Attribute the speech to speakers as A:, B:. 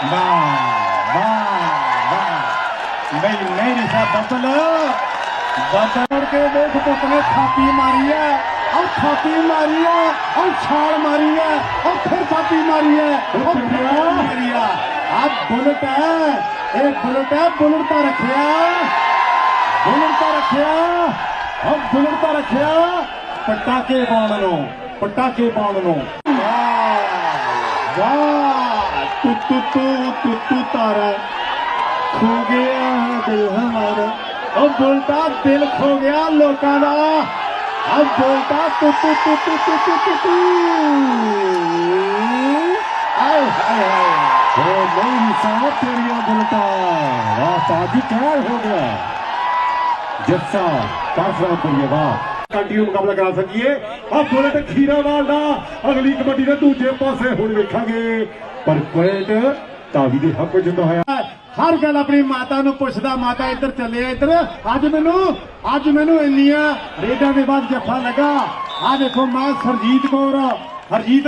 A: वाह वाह भाई नहीं रिशा के देख तो मारी है और मारी है और छाल मारी है और फिर छापी मारी है और मारी है। आप बुलेट है एक बुलेट है बुलेट का रखिया। बुलेट का रखिया और बुलेट का रखिया। पटाके बाण लो पटाके बाण लो। वाह वाह। तू तू तू तू तू तारा खो गया दिल हमारा अब बोलता दिल खो गया लोकाना अब बोलता तू तू तू तू तू तू तू तू हाय हाय
B: ओ तेरी बोलता वाह शादी करार हो गया जस्सा काफरा को ये बात ਕੰਟੀਨਿਊ ਮੁਕਾਬਲਾ ਕਰਾ ਸਕੀਏ। ਆ ਬੁਲਟ ਖੀਰਾਵਾਲ ਦਾ ਅਗਲੀ ਕਬੱਡੀ ਦੇ ਦੂਜੇ ਪਾਸੇ ਹੁਣ ਵੇਖਾਂਗੇ। ਪਰ ਕੁਇਟ ਤਾਵੀ ਦੇ ਹੱਕ ਵਿੱਚ ਹੁੰਦਾ ਹੋਇਆ।
A: ਹਰ ਗੱਲ ਆਪਣੀ ਮਾਤਾ ਨੂੰ ਪੁੱਛਦਾ, ਮਾਤਾ, ਇੱਧਰ ਚੱਲੇ ਇੱਧਰ। ਅੱਜ ਮੈਨੂੰ ਅੱਜ ਮੈਨੂੰ ਇੰਨੀਆਂ ਰੇਡਾਂ ਦੇ ਬਾਅਦ ਜੱਫਾ ਲੱਗਾ। ਆ ਦੇਖੋ, ਮਾਂ ਸਰਜੀਤ ਕੌਰ, ਹਰਜੀਤ